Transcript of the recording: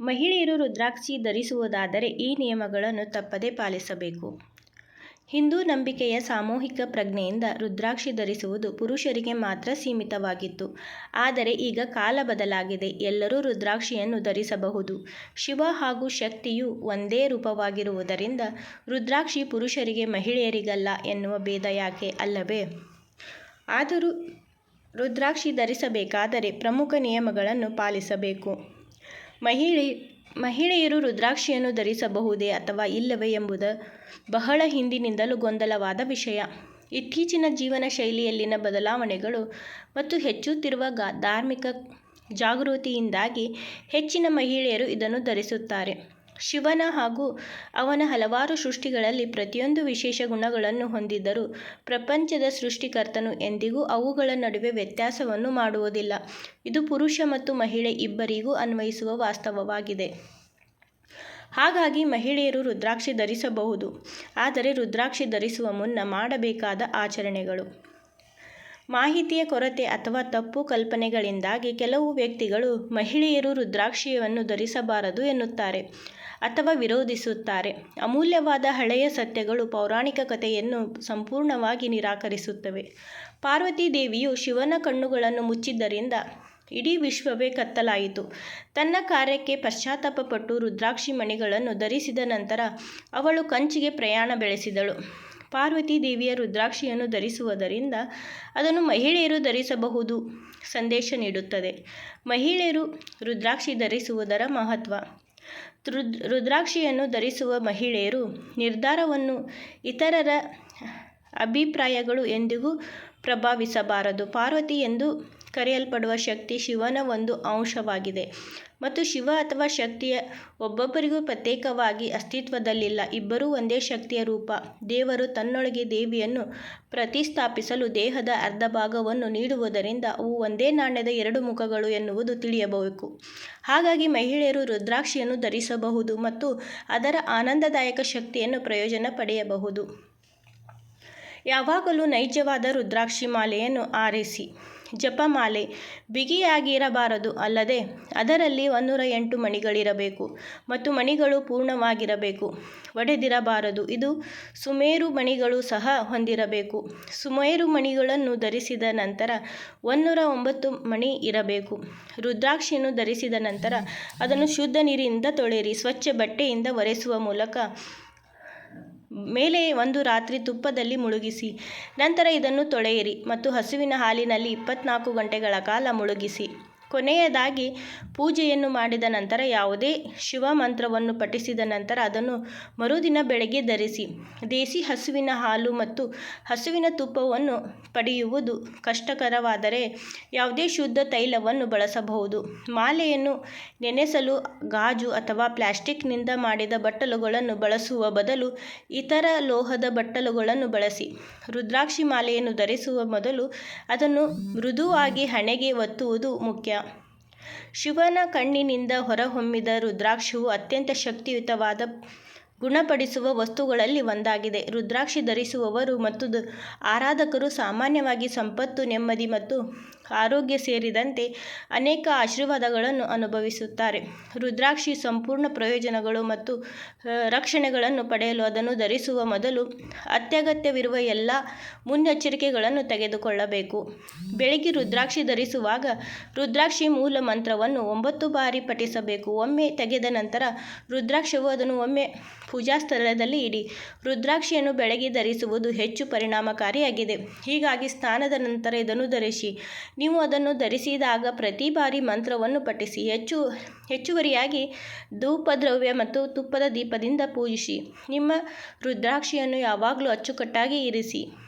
ಮಹಿಳೆಯರು ರುದ್ರಾಕ್ಷಿ ಧರಿಸುವುದಾದರೆ ಈ ನಿಯಮಗಳನ್ನು ತಪ್ಪದೇ ಪಾಲಿಸಬೇಕು. ಹಿಂದೂ ನಂಬಿಕೆಯ ಸಾಮೂಹಿಕ ಪ್ರಜ್ಞೆಯಿಂದ ರುದ್ರಾಕ್ಷಿ ಧರಿಸುವುದು ಪುರುಷರಿಗೆ ಮಾತ್ರ ಸೀಮಿತವಾಗಿತ್ತು. ಆದರೆ ಈಗ ಕಾಲ ಬದಲಾಗಿದೆ. ಎಲ್ಲರೂ ರುದ್ರಾಕ್ಷಿಯನ್ನು ಧರಿಸಬಹುದು. ಶಿವ ಹಾಗೂ ಶಕ್ತಿಯು ಒಂದೇ ರೂಪವಾಗಿರುವುದರಿಂದ ರುದ್ರಾಕ್ಷಿ ಪುರುಷರಿಗೆ ಮಹಿಳೆಯರಿಗಲ್ಲ ಎನ್ನುವ ಭೇದ ಯಾಕೆ ಅಲ್ಲವೇ? ಆದರೂ ರುದ್ರಾಕ್ಷಿ ಧರಿಸಬೇಕಾದರೆ ಪ್ರಮುಖ ನಿಯಮಗಳನ್ನು ಪಾಲಿಸಬೇಕು. ಮಹಿಳೆಯರು ರುದ್ರಾಕ್ಷಿಯನ್ನು ಧರಿಸಬಹುದೇ ಅಥವಾ ಇಲ್ಲವೇ ಎಂಬುದು ಬಹಳ ಹಿಂದಿನಿಂದಲೂ ಗೊಂದಲವಾದ ವಿಷಯ. ಇತ್ತೀಚಿನ ಜೀವನ ಶೈಲಿಯಲ್ಲಿನ ಬದಲಾವಣೆಗಳು ಮತ್ತು ಹೆಚ್ಚುತ್ತಿರುವ ಧಾರ್ಮಿಕ ಜಾಗೃತಿಯಿಂದಾಗಿ ಹೆಚ್ಚಿನ ಮಹಿಳೆಯರು ಇದನ್ನು ಧರಿಸುತ್ತಾರೆ. ಶಿವನ ಹಾಗೂ ಅವನ ಹಲವಾರು ಸೃಷ್ಟಿಗಳಲ್ಲಿ ಪ್ರತಿಯೊಂದು ವಿಶೇಷ ಗುಣಗಳನ್ನು ಹೊಂದಿದ್ದರೂ ಪ್ರಪಂಚದ ಸೃಷ್ಟಿಕರ್ತನು ಎಂದಿಗೂ ಅವುಗಳ ನಡುವೆ ವ್ಯತ್ಯಾಸವನ್ನು ಮಾಡುವುದಿಲ್ಲ. ಇದು ಪುರುಷ ಮತ್ತು ಮಹಿಳೆ ಇಬ್ಬರಿಗೂ ಅನ್ವಯಿಸುವ ವಾಸ್ತವವಾಗಿದೆ. ಹಾಗಾಗಿ ಮಹಿಳೆಯರು ರುದ್ರಾಕ್ಷಿ ಧರಿಸಬಹುದು. ಆದರೆ ರುದ್ರಾಕ್ಷಿ ಧರಿಸುವ ಮುನ್ನ ಮಾಡಬೇಕಾದ ಆಚರಣೆಗಳು. ಮಾಹಿತಿಯ ಕೊರತೆ ಅಥವಾ ತಪ್ಪು ಕಲ್ಪನೆಗಳಿಂದಾಗಿ ಕೆಲವು ವ್ಯಕ್ತಿಗಳು ಮಹಿಳೆಯರು ರುದ್ರಾಕ್ಷಿಯನ್ನು ಧರಿಸಬಾರದು ಎನ್ನುತ್ತಾರೆ ಅಥವಾ ವಿರೋಧಿಸುತ್ತಾರೆ. ಅಮೂಲ್ಯವಾದ ಹಳೆಯ ಸತ್ಯಗಳು ಪೌರಾಣಿಕ ಕಥೆಯನ್ನು ಸಂಪೂರ್ಣವಾಗಿ ನಿರಾಕರಿಸುತ್ತವೆ. ಪಾರ್ವತಿ ದೇವಿಯು ಶಿವನ ಕಣ್ಣುಗಳನ್ನು ಮುಚ್ಚಿದ್ದರಿಂದ ಇಡೀ ವಿಶ್ವವೇ ಕತ್ತಲಾಯಿತು. ತನ್ನ ಕಾರ್ಯಕ್ಕೆ ಪಶ್ಚಾತ್ತಾಪಪಟ್ಟು ರುದ್ರಾಕ್ಷಿ ಮಣಿಗಳನ್ನು ಧರಿಸಿದ ನಂತರ ಅವಳು ಕಂಚಿಗೆ ಪ್ರಯಾಣ ಬೆಳೆಸಿದಳು. ಪಾರ್ವತಿ ದೇವಿಯ ರುದ್ರಾಕ್ಷಿಯನ್ನು ಧರಿಸುವುದರಿಂದ ಅದನ್ನು ಮಹಿಳೆಯರು ಧರಿಸಬಹುದು ಸಂದೇಶ ನೀಡುತ್ತದೆ. ಮಹಿಳೆಯರು ರುದ್ರಾಕ್ಷಿ ಧರಿಸುವುದರ ಮಹತ್ವ. ರುದ್ರಾಕ್ಷಿಯನ್ನು ಧರಿಸುವ ಮಹಿಳೆಯರು ನಿರ್ಧಾರವನ್ನು ಇತರರ ಅಭಿಪ್ರಾಯಗಳು ಎಂದಿಗೂ ಪ್ರಭಾವಿಸಬಾರದು. ಪಾರ್ವತಿ ಎಂದು ಕರೆಯಲ್ಪಡುವ ಶಕ್ತಿ ಶಿವನ ಒಂದು ಅಂಶವಾಗಿದೆ ಮತ್ತು ಶಿವ ಅಥವಾ ಶಕ್ತಿಯ ಒಬ್ಬೊಬ್ಬರಿಗೂ ಪ್ರತ್ಯೇಕವಾಗಿ ಅಸ್ತಿತ್ವದಲ್ಲಿಲ್ಲ. ಇಬ್ಬರೂ ಒಂದೇ ಶಕ್ತಿಯ ರೂಪ. ದೇವರು ತನ್ನೊಳಗೆ ದೇವಿಯನ್ನು ಪ್ರತಿಸ್ಥಾಪಿಸಲು ದೇಹದ ಅರ್ಧ ಭಾಗವನ್ನು ನೀಡುವುದರಿಂದ ಅವು ಒಂದೇ ನಾಣ್ಯದ ಎರಡು ಮುಖಗಳು ಎನ್ನುವುದು ತಿಳಿಯಬೇಕು. ಹಾಗಾಗಿ ಮಹಿಳೆಯರು ರುದ್ರಾಕ್ಷಿಯನ್ನು ಧರಿಸಬಹುದು ಮತ್ತು ಅದರ ಆನಂದದಾಯಕ ಶಕ್ತಿಯನ್ನು ಪ್ರಯೋಜನ ಪಡೆಯಬಹುದು. ಯಾವಾಗಲೂ ನೈಜವಾದ ರುದ್ರಾಕ್ಷಿ ಮಾಲೆಯನ್ನು ಆರಿಸಿ. ಜಪಮಾಲೆ ಬಿಗಿಯಾಗಿರಬಾರದು ಅಲ್ಲದೆ ಅದರಲ್ಲಿ ಒಂದೂರ ಎಂಟು ಮಣಿಗಳಿರಬೇಕು ಮತ್ತು ಮಣಿಗಳು ಪೂರ್ಣವಾಗಿರಬೇಕು. ಒಡೆದಿರಬಾರದು. ಇದು ಸುಮೇರು ಮಣಿಗಳು ಸಹ ಹೊಂದಿರಬೇಕು. ಸುಮೇರು ಮಣಿಗಳನ್ನು ಧರಿಸಿದ ನಂತರ ಒಂದೂರ ಒಂಬತ್ತು ಮಣಿ ಇರಬೇಕು. ರುದ್ರಾಕ್ಷಿಯನ್ನು ಧರಿಸಿದ ನಂತರ ಅದನ್ನು ಶುದ್ಧ ನೀರಿನಿಂದ ತೊಳೆಯಿರಿ. ಸ್ವಚ್ಛ ಬಟ್ಟೆಯಿಂದ ಒರೆಸುವ ಮೇಲೆ ಒಂದು ರಾತ್ರಿ ತುಪ್ಪದಲ್ಲಿ ಮುಳುಗಿಸಿ. ನಂತರ ಇದನ್ನು ತೊಳೆಯಿರಿ ಮತ್ತು ಹಸುವಿನ ಹಾಲಿನಲ್ಲಿ ಇಪ್ಪತ್ನಾಲ್ಕು ಗಂಟೆಗಳ ಕಾಲ ಮುಳುಗಿಸಿ. ಕೊನೆಯದಾಗಿ ಪೂಜೆಯನ್ನು ಮಾಡಿದ ನಂತರ ಯಾವುದೇ ಶಿವ ಮಂತ್ರವನ್ನು ಪಠಿಸಿದ ನಂತರ ಅದನ್ನು ಮರುದಿನ ಬೆಳಗ್ಗೆ ಧರಿಸಿ. ದೇಸಿ ಹಸುವಿನ ಹಾಲು ಮತ್ತು ಹಸುವಿನ ತುಪ್ಪವನ್ನು ಪಡೆಯುವುದು ಕಷ್ಟಕರವಾದರೆ ಯಾವುದೇ ಶುದ್ಧ ತೈಲವನ್ನು ಬಳಸಬಹುದು. ಮಾಲೆಯನ್ನು ನೆನೆಸಲು ಗಾಜು ಅಥವಾ ಪ್ಲಾಸ್ಟಿಕ್ನಿಂದ ಮಾಡಿದ ಬಟ್ಟಲುಗಳನ್ನು ಬಳಸುವ ಬದಲು ಇತರ ಲೋಹದ ಬಟ್ಟಲುಗಳನ್ನು ಬಳಸಿ. ರುದ್ರಾಕ್ಷಿ ಮಾಲೆಯನ್ನು ಧರಿಸುವ ಮೊದಲು ಅದನ್ನು ಮೃದುವಾಗಿ ಹಣೆಗೆ ಒತ್ತುವುದು ಮುಖ್ಯ. ಶಿವನ ಕಣ್ಣಿನಿಂದ ಹೊರಹೊಮ್ಮಿದ ರುದ್ರಾಕ್ಷವು ಅತ್ಯಂತ ಶಕ್ತಿಯುತವಾದ ಗುಣಪಡಿಸುವ ವಸ್ತುಗಳಲ್ಲಿ ಒಂದಾಗಿದೆ. ರುದ್ರಾಕ್ಷಿ ಧರಿಸುವವರು ಮತ್ತು ಆರಾಧಕರು ಸಾಮಾನ್ಯವಾಗಿ ಸಂಪತ್ತು, ನೆಮ್ಮದಿ ಮತ್ತು ಆರೋಗ್ಯ ಸೇರಿದಂತೆ ಅನೇಕ ಆಶೀರ್ವಾದಗಳನ್ನು ಅನುಭವಿಸುತ್ತಾರೆ. ರುದ್ರಾಕ್ಷಿ ಸಂಪೂರ್ಣ ಪ್ರಯೋಜನಗಳು ಮತ್ತು ರಕ್ಷಣೆಗಳನ್ನು ಪಡೆಯಲು ಅದನ್ನು ಧರಿಸುವ ಮೊದಲು ಅತ್ಯಗತ್ಯವಿರುವ ಎಲ್ಲ ಮುನ್ನೆಚ್ಚರಿಕೆಗಳನ್ನು ತೆಗೆದುಕೊಳ್ಳಬೇಕು. ಬೆಳಿಗ್ಗೆ ರುದ್ರಾಕ್ಷಿ ಧರಿಸುವಾಗ ರುದ್ರಾಕ್ಷಿ ಮೂಲ ಮಂತ್ರವನ್ನು ಒಂಬತ್ತು ಬಾರಿ ಪಠಿಸಬೇಕು. ಒಮ್ಮೆ ತೆಗೆದ ನಂತರ ರುದ್ರಾಕ್ಷವು ಅದನ್ನು ಒಮ್ಮೆ ಪೂಜಾ ಸ್ಥಳದಲ್ಲಿ ಇಡಿ. ರುದ್ರಾಕ್ಷಿಯನ್ನು ಬೆಳಗ್ಗೆ ಧರಿಸುವುದು ಹೆಚ್ಚು ಪರಿಣಾಮಕಾರಿಯಾಗಿದೆ. ಹೀಗಾಗಿ ಸ್ನಾನದ ನಂತರ ಇದನ್ನು ಧರಿಸಿ. ನೀವು ಅದನ್ನು ಧರಿಸಿದಾಗ ಪ್ರತಿ ಬಾರಿ ಮಂತ್ರವನ್ನು ಪಠಿಸಿ. ಹೆಚ್ಚು, ಹೆಚ್ಚುವರಿಯಾಗಿ ಧೂಪದ್ರವ್ಯ ಮತ್ತು ತುಪ್ಪದ ದೀಪದಿಂದ ಪೂಜಿಸಿ. ನಿಮ್ಮ ರುದ್ರಾಕ್ಷಿಯನ್ನು ಯಾವಾಗಲೂ ಅಚ್ಚುಕಟ್ಟಾಗಿ ಇರಿಸಿ.